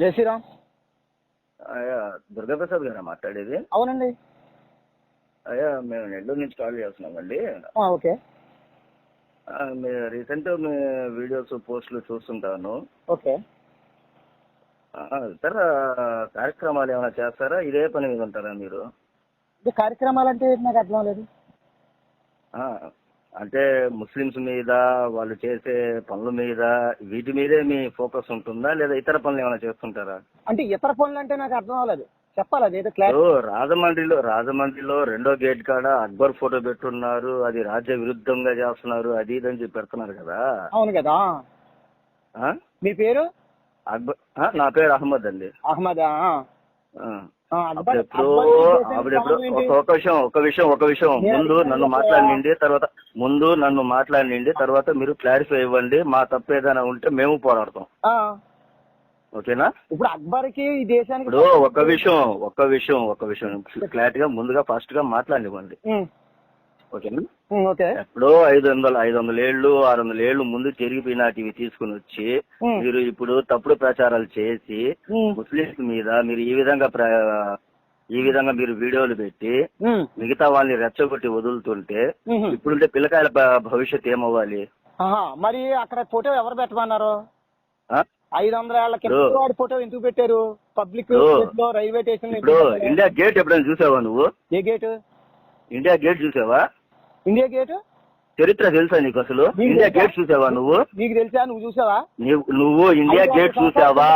జై శ్రీరామ్. అయ్యా దుర్గాప్రసాద్ గారా మాట్లాడేది? అవునండి. అయ్యా మేము నెల్లూరు నుంచి కాల్ చేస్తున్నామండి. ఓకే. ఆ, మీ రీసెంట్ మీ వీడియోస్ పోస్టులు చూస్తుంటాను. ఓకే. ఇతర కార్యక్రమాలు ఏమైనా చేస్తారా? ఇదే పని మీద ఉంటారా మీరు? కార్యక్రమాలు అంటే నాకు అర్థం లేదు. అంటే ముస్లిమ్స్ మీద వాళ్ళు చేసే పనుల మీద వీటి మీదే మీ ఫోకస్ ఉంటుందా? లేదా ఇతర పనులు ఏమైనా చేస్తుంటారా? అంటే ఇతర పనులు అంటే నాకు అర్థం అవ్వలేదు. చెప్పాలి? క్లాస్ రాజమండ్రిలో రాజమండ్రిలో రెండో గేట్ కాడ అక్బర్ ఫోటో పెట్టున్నారు. అది రాజ్య విరుద్ధంగా చేస్తున్నారు. అది ఇది అని చెప్పి పెడుతున్నారు కదా. అవును కదా. ఆ? మీ పేరు? అక్బర్ నా పేరు అహ్మద్ అండి. అహ్మద్ అప్పుడెప్పుడు అక్బర్ అప్పుడెప్పుడు? ఒక విషయం ఒక విషయం ఒక విషయం. ముందు నన్ను మాట్లాడినండి తర్వాత ముందు నన్ను మాట్లాడినండి తర్వాత మీరు క్లారిఫై ఇవ్వండి మా తప్పు ఏదైనా ఉంటే మేము పోరాడతాం. ఓకేనా? ఇప్పుడు అక్బర్కి ఈ దేశానికి ఇప్పుడు ఒక విషయం ఒక విషయం ఒక విషయం. క్లారిటీగా ముందుగా ఫాస్ట్గా మాట్లాడివ్వండి ఓకేనా? ఓకే. ఎప్పుడో ఐదు వందల ఐదు వందల ఏళ్ళు ఆరు వందల ఏళ్ళు ముందు చెరిగిపోయినాటివి తీసుకుని వచ్చి మీరు ఇప్పుడు తప్పుడు ప్రచారాలు చేసి ముస్లింస్ మీద మీరు ఈ విధంగా ఈ విధంగా మీరు వీడియోలు పెట్టి మిగతా వాళ్ళని రెచ్చగొట్టి వదులుతుంటే. ఇప్పుడుంటే పిల్లకాయల భవిష్యత్ ఏమవ్వాలి? మరి అక్కడ ఫోటో ఎవరు పెట్టమన్నారు? ఐదు వందల ఏళ్ళ కింద ఫోటో ఎందుకు పెట్టారు? Public railway station? India gate ఎప్పుడైనా చూసావా నువ్వు? ఏ గేట్? ఇండియా గేట్ చూసావా? India gate? చరిత్ర తెలుసా నీకు అసలు? ఇండియా? గేట్ చూసావా నువ్వు? నీకు తెలుసా? నువ్వు చూసావా? నీవు- నువ్వు ఇండియా గేట్ చూసావా?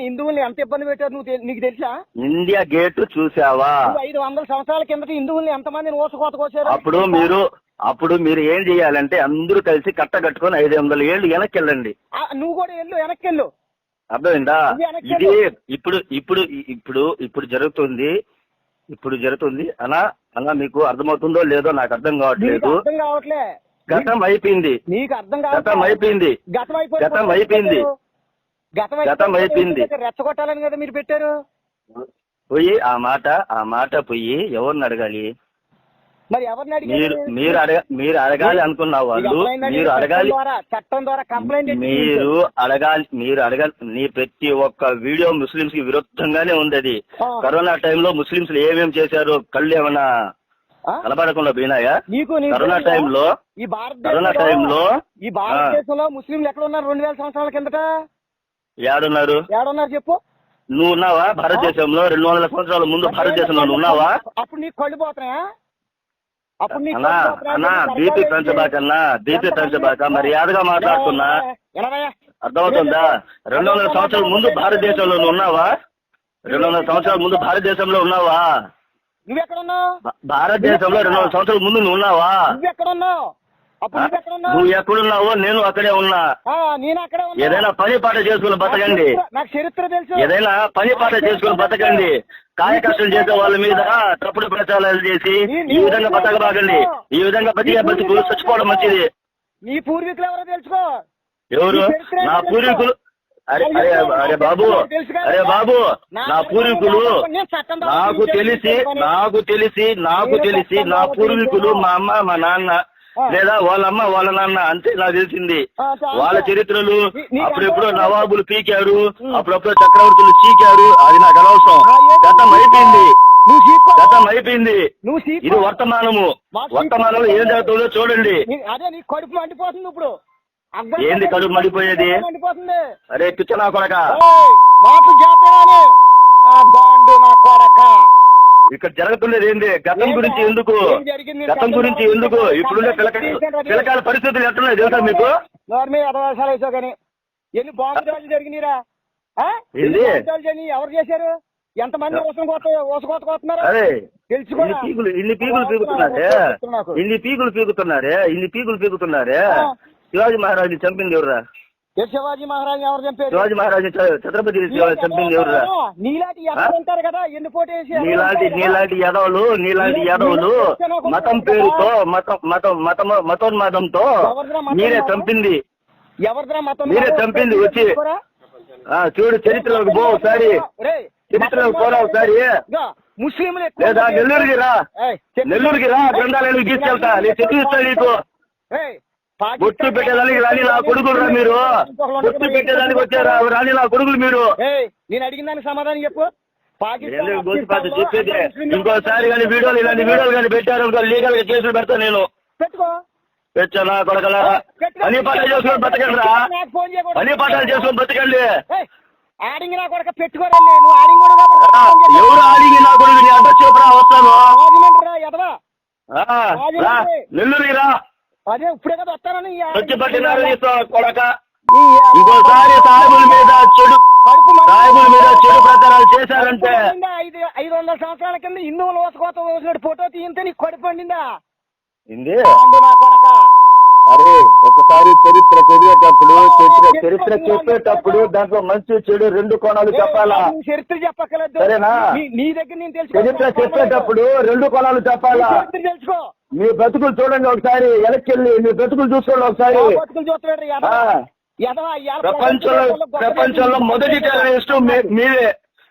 హిందువుల్ని ఎంత ఇబ్బంది పెట్టారు నువ్వు నీకు తెలుసా? ఇండియా గేట్ చూసావా? ఐదు వందల సంవత్సరాల కిందట హిందువుల్ని ఎంతమందిని ఓసకోత కోసారు? అప్పుడు మీరు అప్పుడు మీరు ఏం చేయాలంటే అందరూ కలిసి కట్ట కట్టుకొని ఐదు వందల ఏళ్ళు వెనక్కి వెళ్ళండి ఆ, నువ్వు కూడా వెళ్ళు వెనక్కి వెళ్ళు అర్థమైందా ఇది ఇప్పుడు ఇప్పుడు ఇప్పుడు ఇప్పుడు జరుగుతుంది ఇప్పుడు జరుగుతుంది. అలా అలా మీకు అర్థమవుతుందో లేదో నాకు అర్థం కావట్లేదు. అర్థం కావట్లే. గతం అయిపోయింది. నీకు అర్థం గతం అయిపోయింది. గతం అయిపోయింది. గతం అయిపోయింది. గతం గతం అయిపోయింది. రెచ్చగొట్టాలని కదా మీరు పెట్టారు. పోయి ఆ మాట ఆ మాట పోయి ఎవరిని అడగాలి? మరి ఎవరిని మీరు అడిగారు? మీరు అడగ మీరు అడగాలి అనుకున్న వాళ్ళు? మీరు అడగాలి చట్టం ద్వారా కంప్లైంట్ మీరు అడగాలి మీరు అడగాలి నీ ప్రతి ఒక్క వీడియో ముస్లింస్కి విరుద్ధంగానే ఉంది. కరోనా టైంలో ముస్లింస్ ఏమేమి చేశారో? కళ్ళు ఏమన్నా? కనబడకుండా పోయినాయా? నీకు కరోనా? టైంలో ఈ కరోనా భారతదేశంలో టైంలో ఈ భారతదేశంలో ముస్లింలు ఎక్కడ ఉన్నారు రెండు వేల సంవత్సరాల కిందట? ఏడున్నారు ఏడున్నారు చెప్పు. నువ్వు ఉన్నావా? భారతదేశంలో రెండు వందల సంవత్సరాల ముందు భారతదేశంలో నువ్వు ఉన్నావా? అప్పుడు నీకు కళ్ళు పోతున్నాయా? అప్పుడు అన్నా బీపీ బీపీ పెంచబాక మర్యాదగా మాట్లాడుతున్నా? అర్థమవుతుందా? రెండు వందల సంవత్సరాల ముందు భారతదేశంలో నువ్వు ఉన్నావా? రెండు వందల సంవత్సరాల ముందు భారతదేశంలో ఉన్నావా? నువ్వెక్కడున్నావు? భారతదేశంలో రెండు వందల సంవత్సరాల ముందు నువ్వు ఉన్నావా? నువ్వెక్కడున్నావు? నువ్వు ఎక్కడున్నావో నేను అక్కడే ఉన్నా. నేను అక్కడే ఉన్నా. ఏదైనా పని పాట చేసుకుని బతకండి. నాకు చరిత్ర- తెలుసు. ఏదైనా పని పాట చేసుకుని బతకండి. కష్టం చేసే వాళ్ళ మీద తప్పుడు ప్రచారాలు చేసి ఈ విధంగా బతకబాగండి ఈ విధంగా బతికే బతుకు చచ్చిపోవడం మంచిది. నీ పూర్వీకులు ఎవరో తెలుసుకో? ఎవరు? నా పూర్వీకులు అరే అరే అరే బాబు. అరే బాబు. నా పూర్వీకులు నాకు తెలిసి నాకు తెలిసి నాకు తెలిసి నా పూర్వీకులు మా అమ్మ మా నాన్న లేదా వాళ్ళ అమ్మ వాళ్ళ నాన్న అంతే నాకు తెలిసింది. వాళ్ళ చరిత్రలు అప్పుడెప్పుడో నవాబులు పీకారు అప్పుడప్పుడు చక్రవర్తులు చీకారు అది నాకు అనవసరం. గతం అయిపోయింది. గతం అయిపోయింది. ఇది వర్తమానము. వర్తమానంలో ఏం జరుగుతుందో చూడండి. నీ- అదే నీ కడుపు మండిపోతుంది ఇప్పుడు. ఏంది కడుపు మండిపోయేది? అరే పిచ్చ నా కొడక జాతరాని నా బాండు నా కొడక. ఇక్కడ జరుగుతున్నది ఏంది? గతం గురించి ఎందుకు? గతం గురించి ఎందుకు? ఇప్పుడున్న పిల్లకాయలు పిల్లకాయల పరిస్థితులు ఎట్లున్నాయి తెలుసా మీకు? నోరు మీద అదవాసాలు వేసావు కానీ ఎన్ని బాంబు దాడులు జరిగినాయిరా? ఎవరు చేశారు? ఎంతమంది. ఇన్ని పీకులు పీకుతున్నారే. ఇన్ని పీకులు పీకుతున్నారే? ఇన్ని పీకులు పీకుతున్నారే. శివాజీ మహారాజుని చంపింది ఎవరురా? శివాజీ మహారాజ్ ఎవరు చంపారు? శివాజీ మహారాజు ఛత్రపతి చంపింది ఎవరురా నీలాంటి ఎవరు ఉంటారు కదా ఎన్ని ఎవరు నీలాంటి? నీలాంటి యదవులు నీలాంటి యదవులు మతం పేరుతో మతం మతం మతం మతోన్మాదంతో మీరే చంపింది. ఎవరిదిరా మతం మీరే చంపింది వచ్చి. చూడు చరిత్రలోకి పో ఒకసారి. చరిత్రలోకి పోరా ఒకసారి. ముస్లింలు లేదా నెల్లూరుకి రా. నెల్లూరుకి రా గ్రంథాలయానికి తీసుకెళ్తా. నేను చదివిస్తా నీకు. బొట్టు పెట్టేదానికి రాని నా కొడుకులు మీరు? బొట్టు పెట్టేదానికి వచ్చారా? రాని నా కొడుకులు మీరు? నేను అడిగిన దానికి సమాధానం చెప్పు. చెప్పేది? ఇంకోసారి కానీ వీడియోలు ఇలాంటి వీడియోలు కానీ పెట్టారు లీగల్గా కేసులు పెడతా నేను. పెట్టుకో. పెట్టానా కొడకలారా పని పాఠాలు చేసుకొని బతకండి రా. పని పాఠాలు చేసుకొని బతకండి. ఆడింగ్ నా కొడక పెట్టుకోరండి నువ్వు ఆడింగ్. ఎవరు ఆడిగి నా కొడుకు నీ అడ్రస్ చెప్పురా వస్తాను. నెల్లూరు రా. అదే ఇప్పుడే కదా వస్తానని కొడక? ఇంకోసారి సాయిబుల మీద చెడు సాయిబుల మీద చెడు ప్రచారాలు చేశారంటే? ఐదు ఐదు వందల సంవత్సరాల కింద హిందువులు ఓసుకోత ఓసినట్టు ఫోటో తీయంతే నీకు కడుపు పండిందా ఇంది అండి నా కొడక? అరే ఒకసారి చరిత్ర చదివేటప్పుడు చరిత్ర చరిత్ర చెప్పేటప్పుడు దాంట్లో మంచి చెడు రెండు కోణాలు చెప్పాలా? చరిత్ర చెప్పక్కర్లేదు. సరేనా? నీ- నీ దగ్గర నేను తెలుసు చరిత్ర చెప్పేటప్పుడు రెండు కోణాలు చెప్పాలా? చరిత్ర తెలుసుకో. మీ బ్రతుకులు చూడండి ఒకసారి వెనక్కి మీ బ్రతుకులు చూసుకోండి ఒకసారి. ప్రపంచంలో ప్రపంచంలో మొదటి టెర్రరిస్టు మీ- మీరే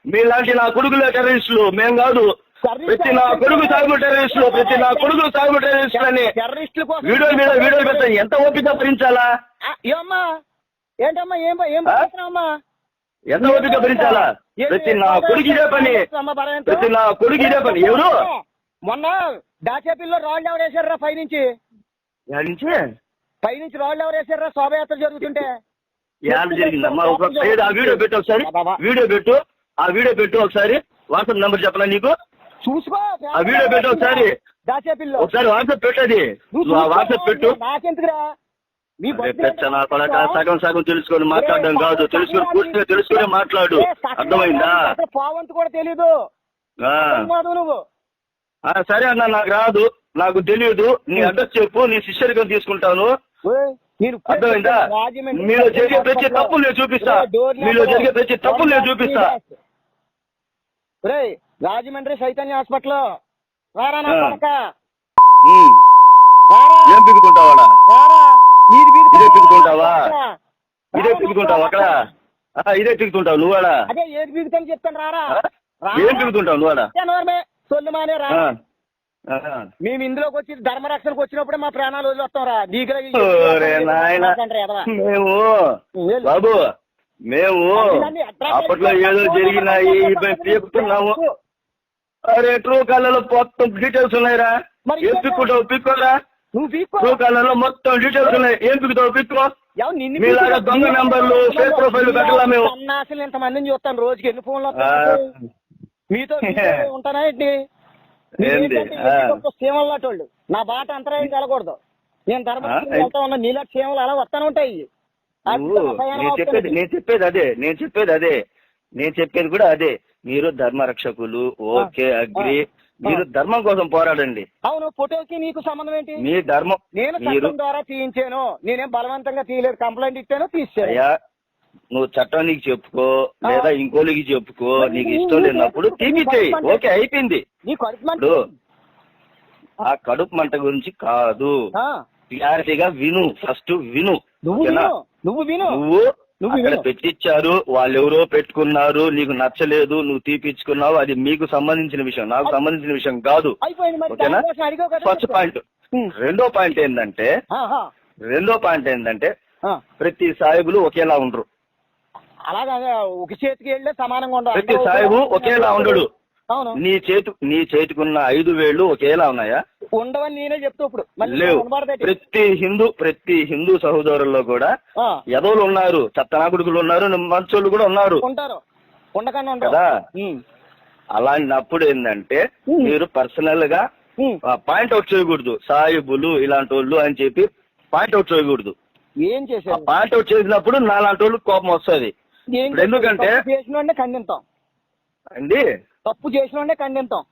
మీలాంటి నా కొడుకులే టెర్రరిస్టులు మేం కాదు. ప్రతి నా కొడుకు సాగు టెర్రరిస్టులు ప్రతి నా కొడుకు సాగు టెర్రరిస్టులు అని వీడియో మీద వీడియో పెడతా. ఎంత ఓపిక భరించాలా? ఆ, ఏమ్మా ఏంటమ్మా? ఏం ప- ఏం పడుతున్నావమ్మా ఎంత ఓపిక భరించాలా? ప్రతి నా కొడుకు ఇదే పని. ప్రతి నా కొడుకు ఇదే పని. ఎవరు? మొన్న దాచేపిల్లో రాళ్ళు ఎవరు వేసారా పైనుంచి. యాడ్ నుంచి పైనుంచి రాళ్ళు ఎవరు వేసారా శోభయాత్ర జరుగుతుంటే. యాడ్ జరిగిందమ్మా? ఒక ఆ వీడియో పెట్టు ఒకసారి. వీడియో పెట్టు. ఆ వీడియో పెట్టు ఒకసారి. వాట్సాప్ నెంబర్ చెప్పనా నీకు? చూసుకో. ఆ వీడియో పెట్టు ఒకసారి. దాచేపిల్లో ఒకసారి వాట్సాప్ పెట్టది నువ్వు ఆ వాట్సాప్ పెట్టు. నాకెందుకురా? మీ కొడక. సగం సగం తెలుసుకొని మాట్లాడడం కాదు. తెలుసుకొని పూర్తిగా తెలుసుకొని మాట్లాడు. అర్థమైందా? పావంతు కూడా తెలీదు. నువ్వు. సరే అన్న నాకు రాదు. నాకు తెలియదు. నీ అడ్రస్ చెప్పు నీ శిష్యరికం తీసుకుంటాను. ఇప్పుడే అర్థమైందా? మీలో జరిగే ప్రతి తప్పులు నేను చూపిస్తా. మీలో జరిగే ప్రతి తప్పులు నేను చూపిస్తా. రాజమండ్రి చైతన్య హాస్పిటల్ రారా నా. కొడక? ఏం వీధి ఇదే పిగుతుంటావా? ఇదే పిగుతుంటావు అక్కడ? ఇదే పిగుతుంటావు నువ్వాడా అదే ఏది బిగుతాను చెప్తాను రారా? ఆ? రారా. ఏం పిగుతుంటావు నువ్వాడా సొల్లుమానే రా. మేము ఇందులోకి వచ్చి ధర్మరక్షణకు వచ్చినప్పుడే మా ప్రాణాలు వదిలేస్తాం రా. మేము బాబు మేము అప్పట్లో ఏదో జరిగినాయి ఇప్పుడు పీకుతున్నాము అరే ట్రూ కాలలో మొత్తం డీటెయిల్స్ ఉన్నాయిరా. ఏం పిక్కుంటావు పిక్కోరా? ట్రూ కాలలో మొత్తం డీటెయిల్స్ ఉన్నాయి. ఏం పిక్కుతావు పిక్కో? మీలాగా? దొంగ నెంబర్లు, ఫేక్ ప్రొఫైల్ పెట్టాలా మేము? సన్నాసులు ఇంతమందిని చూస్తాను. రోజుకి ఎన్ని ఫోన్లు మీతో ఉంటానా ఏంటి? సీమలు లాంటోళ్ళు నా బాట అంతరాయం కలగకూడదు. నేను ధర్మ? వెళ్తా ఉన్నా నీలాంటి సీమలు అలా వస్తానే ఉంటాయి. నేను చెప్పేది నేను చెప్పేది అదే నేను చెప్పేది అదే. నేను చెప్పేది కూడా అదే. మీరు ధర్మరక్షకులు ఓకే అగ్రి. మీరు ధర్మం కోసం పోరాడండి. అవును ఫోటోకి నీకు సంబంధం ఏంటి? మీ ధర్మం నేను ద్వారా తీయించాను. నేనేం బలవంతంగా తీయలేదు. కంప్లైంట్ ఇచ్చాను తీసాను నువ్వు చట్టానికి చెప్పుకో లేదా ఇంకోలికి చెప్పుకో నీకు ఇష్టం లేనప్పుడు తీపిచ్చేయి ఓకే అయిపోయింది. ఆ. కడుపు మంట గురించి కాదు. క్లారిటీగా విను ఫస్ట్ విను. నువ్వు? విను నువ్వు అక్కడ విను. పెట్టించారు వాళ్ళు ఎవరో పెట్టుకున్నారు నీకు నచ్చలేదు నువ్వు తీపిచ్చుకున్నావు అది మీకు సంబంధించిన విషయం నాకు సంబంధించిన విషయం కాదు. ఓకేనా? First point. రెండో పాయింట్ ఏంటంటే రెండో పాయింట్ ఏంటంటే. ప్రతి సాయిబులు ఒకేలా ఉండరు. అలాగా ఒక చేతికి వెళ్ళే సమానంగా ఉండాలి. ప్రతి సాయిబు ఒకేలా ఉండడు. అవును. నీ చేతు నీ చేతికున్న ఐదు వేళ్ళు ఒకేలా ఉన్నాయా? ఉండవని నేనే చెప్తా ఇప్పుడు. లేవు. ప్రతి హిందూ ప్రతి హిందూ సహోదరుల్లో కూడా ఆ, యదవులు ఉన్నారు చత్తనాకుడుకులు ఉన్నారు మంచోళ్ళు కూడా ఉన్నారు. ఉంటారు. కదా? ఉమ్, అలాంటప్పుడు ఏంటంటే. మీరు పర్సనల్గా. పాయింట్ అవుట్ చేయకూడదు. సాయిబులు ఇలాంటి వాళ్ళు అని చెప్పి పాయింట్ అవుట్ చేయకూడదు. ఏం చేశారు? పాయింట్ అవుట్ చేసినప్పుడు నాలాంటి వాళ్ళు కోపం వస్తుంది. ఎందుకంటే- చేసిన ఖండిస్తాం అండి? తప్పు చేసిన ఖండిస్తాం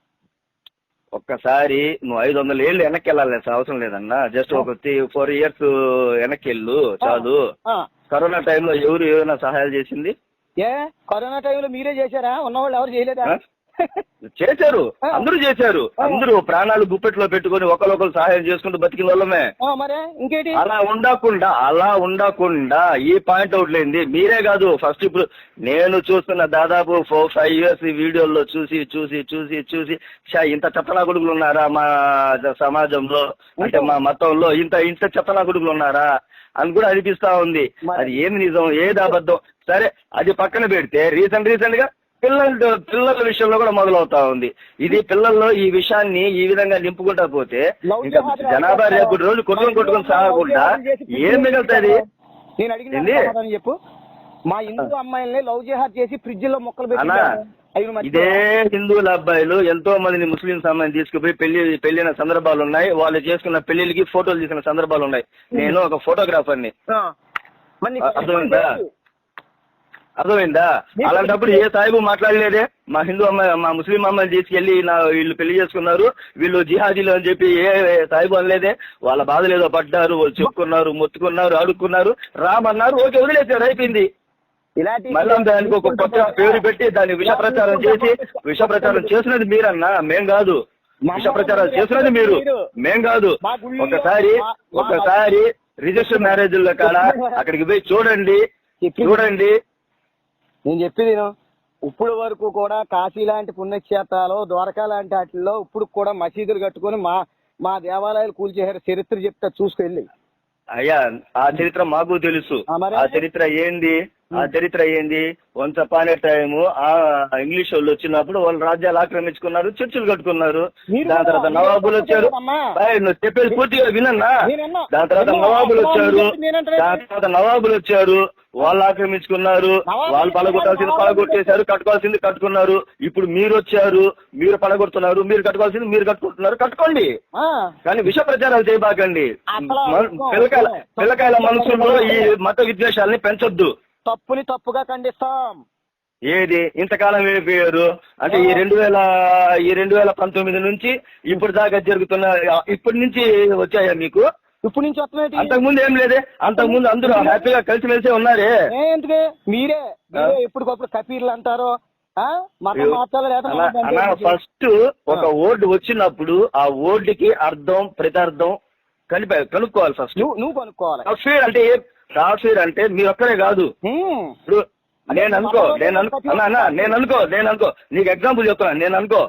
ఒక్కసారి నువ్వు ఐదు వందల ఏళ్ళు వెనక్కి వెళ్ళాలి అవసరం లేదన్నా. జస్ట్ ఒక ఫోర్ ఇయర్స్ వెనక్కి వెళ్ళు చాలు కరోనా టైంలో ఎవరు ఏమైనా సహాయాలు చేసింది? ఏ? కరోనా టైంలో మీరే చేశారా? ఉన్నవాళ్ళు ఎవరు చేయలేదా? చేశారు. అందరూ చేశారు. అందరూ ప్రాణాలు గుప్పెట్లో పెట్టుకొని ఒకరికొకరు సహాయం చేసుకుంటూ బతికిన వాళ్ళమే. ఇంకేటి? అలా ఉండకుండా అలా ఉండకుండా ఈ పాయింట్ అవుట్ లేంది మీరే కాదు. ఫస్ట్ ఇప్పుడు నేను చూస్తున్న దాదాపు ఫోర్ ఫైవ్ ఇయర్స్ వీడియోల్లో చూసి చూసి చూసి చూసి ఇంత చెత్తనా కొడుకులు ఉన్నారా మా సమాజంలో? అంటే మా మతంలో ఇంత ఇంత చెత్తనా కొడుకులు ఉన్నారా? అని కూడా అనిపిస్తా ఉంది. అది ఏమి నిజం? ఏది అబద్ధం? సరే అది పక్కన పెడితే రీసెంట్ రీసెంట్గా పిల్లల పిల్లల విషయంలో కూడా మొదలవుతా ఉంది. ఇది పిల్లల్లో ఈ విషయాన్ని ఈ విధంగా నింపుకుంటా పోతే ఇంకా జనాభా రేపు రోజు కొట్టుకొని కొట్టుకొని సాగకుండా ఏం మిగులుతుంది? నేను సమాధానం చెప్పు. మా హిందూ అమ్మాయిల్ని లవ్ జిహాద్ చేసి ఫ్రిడ్జ్లో మొక్కలు పెట్టి ఇదే? హిందువుల అబ్బాయిలు ఎంతో మందిని ముస్లిం అమ్మాయిని తీసుకుపోయి పెళ్ళి పెళ్ళిన సందర్భాలు ఉన్నాయి. వాళ్ళు చేసుకున్న పెళ్ళికి ఫోటోలు తీసిన సందర్భాలు ఉన్నాయి. నేను ఒక ఫోటోగ్రాఫర్ని అర్థమైందా? లేదు. అర్థమైందా అలాంటప్పుడు ఏ సాహిబు మాట్లాడలేదే? మా హిందూ అమ్మాయి మా ముస్లిం అమ్మాయిని తీసుకెళ్ళి నా వీళ్ళు పెళ్ళి చేసుకున్నారు వీళ్ళు జిహాదీలు అని చెప్పి ఏ సాహిబు అనలేదే. వాళ్ళ బాధలు ఏదో పడ్డారు వాళ్ళు చెప్పుకున్నారు మొత్తుకున్నారు అడుక్కున్నారు రామన్నారు ఓకే వదిలేసారు అయిపోయింది. మళ్ళీ దానికి ఒక కొత్త పేరు పెట్టి దాన్ని విష ప్రచారం చేసి విష ప్రచారం చేసినది మీరన్నా? మేం కాదు. విష ప్రచారం చేసినది మీరు. మేం కాదు. ఒకసారి ఒకసారి రిజిస్టర్ మ్యారేజ్ల కాడ అక్కడికి పోయి చూడండి. చూడండి. నేను చెప్పేది. ఇప్పుడు వరకు కూడా కాశీ లాంటి పుణ్యక్షేత్రాలు ద్వారకా లాంటి వాటిల్లో ఇప్పుడు కూడా మసీదులు కట్టుకొని మా మా దేవాలయాలు కూల్చేసారు చరిత్ర చెప్తా చూసుకెళ్ళి అయ్యా ఆ చరిత్ర మాకు తెలుసు? ఆ చరిత్ర ఏంది ఆ చరిత్ర ఏంది? వన్స్ అపాన్ టైమ్ ఆ ఇంగ్లీష్ వాళ్ళు వచ్చినప్పుడు వాళ్ళు రాజ్యాలు ఆక్రమించుకున్నారు చర్చిలు కట్టుకున్నారు. దాని తర్వాత నవాబులు వచ్చారు. నువ్వు చెప్పేది పూర్తిగా వినన్నా. దాని తర్వాత. నవాబులు వచ్చారు. దాని తర్వాత నవాబులు వచ్చారు. వాళ్ళు ఆక్రమించుకున్నారు. వాళ్ళు పడగొట్టాల్సింది నవాబులు పడగొట్టేశారు కట్టుకోవాల్సింది కట్టుకున్నారు. ఇప్పుడు మీరు వచ్చారు మీరు పడగొడుతున్నారు మీరు కట్టుకోవాల్సింది మీరు కట్టుకుంటున్నారు కట్టుకోండి. కానీ విష ప్రచారాలు చేయబాకండి. పిల్లకాయల పిల్లకాయల మనసులో ఈ మత విద్వేషాలని పెంచొద్దు. తప్పుని తప్పుగా ఖండిస్తాం. ఏది? ఇంతకాలం వెళ్ళిపోయారు అంటే ఈ రెండు వేల ఈ రెండు వేల పంతొమ్మిది నుంచి ఇప్పుడు దాకా జరుగుతున్న ఇప్పటి నుంచి వచ్చాయా మీకు? ఇప్పుడు నుంచి వస్తున్నాయి. అంతకుముందు ఏం లేదే? అంతకుముందు అందరూ హ్యాపీగా కలిసిమెలిసి ఉన్నారే? ఎందుకే? మీరే. మీరే ఎప్పటికప్పుడు కపీర్లు అంటారు ఫస్ట్ ఒక ఓర్డు వచ్చినప్పుడు ఆ ఓర్డుకి అర్థం ప్రతార్థం కలిపి కనుక్కోవాలి ఫస్ట్ నువ్వు కొనుక్కోవాలి. అంటే సాఫ్ట్వేర్ అంటే మీరు ఒక్కరే కాదు. ఇప్పుడు నేను అనుకో నేను అనుకో అన్నా నేను అనుకో నేను అనుకో నీకు ఎగ్జాంపుల్ చెప్తాను నేను అనుకో.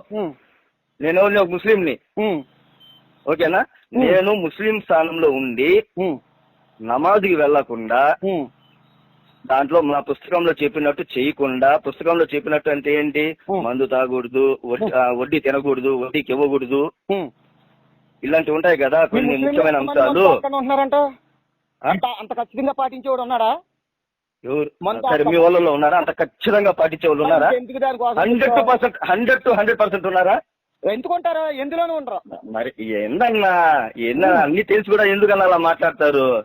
నేను ఓన్లీ ఒక ముస్లింని హ్మ్. ఓకేనా నేను ముస్లిం స్థానంలో ఉండి. నమాజ్కి వెళ్ళకుండా. దాంట్లో మా పుస్తకంలో చెప్పినట్టు చేయకుండా పుస్తకంలో చెప్పినట్టు అంటే ఏంటి. మందు తాగకూడదు వడ్డీ తినకూడదు వడ్డీకి ఇవ్వకూడదు. ఇలాంటివి ఉంటాయి కదా కొన్ని ముఖ్యమైన అంశాలు అంత అంత ఖచ్చితంగా పాటించేవాడు ఉన్నాడా? మీ వాళ్ళలో ఉన్నారా? అంత ఖచ్చితంగా పాటించే వాళ్ళు ఉన్నారా? Hundred to percent hundred to hundred percent ఉన్నారా? ఎందుకుంటారు? ఎందులోనూ ఉండరు. మరి ఏందన్నా? ఏందన్నా? అన్ని తెలిసి కూడా ఎందుకన్నా అలా మాట్లాడతారు?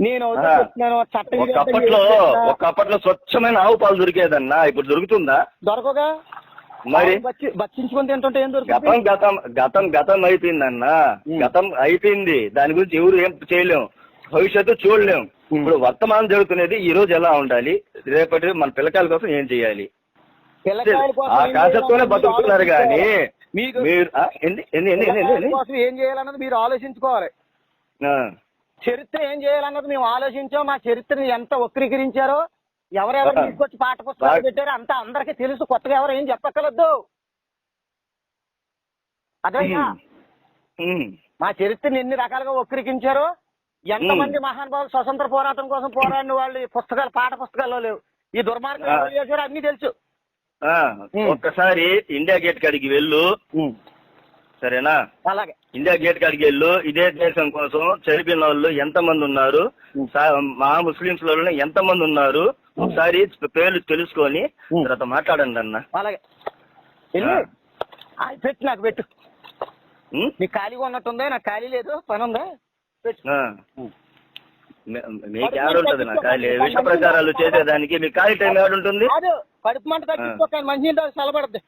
నేను ఒకప్పట్లో ఒకప్పట్లో స్వచ్ఛమైన ఆవు పాలు దొరికేదన్నా ఇప్పుడు దొరుకుతుందా? దొరకగా మరి? బచ్చి- బచ్చించుకొని తింటుంటే ఏం గతం దొరుకుతుంది? గతం గతం గతం అయిపోయిందన్నా. ఉం. గతం అయిపోయింది. దాని గురించి ఎవరు ఏం చేయలేం. భవిష్యత్తు చూడలేం. ఇప్పుడు వర్తమానం జరుగుతున్నది ఈ రోజు ఎలా ఉండాలి? రేపటి మన పిల్లకాయల కోసం ఏం చేయాలి? ఆ కాన్సెప్ట్ తోనే బతుకుతున్నారు మీరు కానీ మీరు ఏం చేయాలన్నది మీరు ఆలోచించుకోవాలి. చరిత్ర ఏం చేయాలన్నది మేము ఆలోచించాం. మా చరిత్రని ఎంత వక్రీకరించారో ఎవరెవరు. తీసుకొచ్చి పాఠ పుస్తకాలు పెట్టారో అంతా అందరికీ తెలుసు. కొత్తగా ఎవరు ఏం చెప్పక్కర్లేదు. అదే. మా చరిత్రని ఎన్ని రకాలుగా వక్రీకరించారో ఎంతమంది మహానుభావులు స్వతంత్ర పోరాటం కోసం పోరాడిన వాళ్ళు పుస్తకాలు పాఠ పుస్తకాల్లో లేవు. ఈ దుర్మార్గం చేశారో అన్ని తెలుసు. ఒక్కసారి ఇండియా గేట్ కాడికి వెళ్ళు. సరేనా? అలాగే. ఇండియా గేట్ కాడికి వెళ్ళు. ఇదే దేశం కోసం చనిపోయిన వాళ్ళు ఎంత మంది ఉన్నారు మా ముస్లింస్లో ఎంత మంది ఉన్నారు ఒకసారి పేర్లు తెలుసుకొని. తర్వాత మాట్లాడండి అన్న. అలాగే. పెట్టు నాకు పెట్టు? నీకు ఖాళీగా ఉన్నట్టుందా నాకు ఖాళీ లేదు పని ఉందా మీకు ఏడుంటది నా ఖాళీ విష ప్రచారాలు చేసేదానికి మీకు ఖాళీ టైం కాదు కడుపు మంట తగ్గించుకో కానీ మంచి చల్లబడద్దు.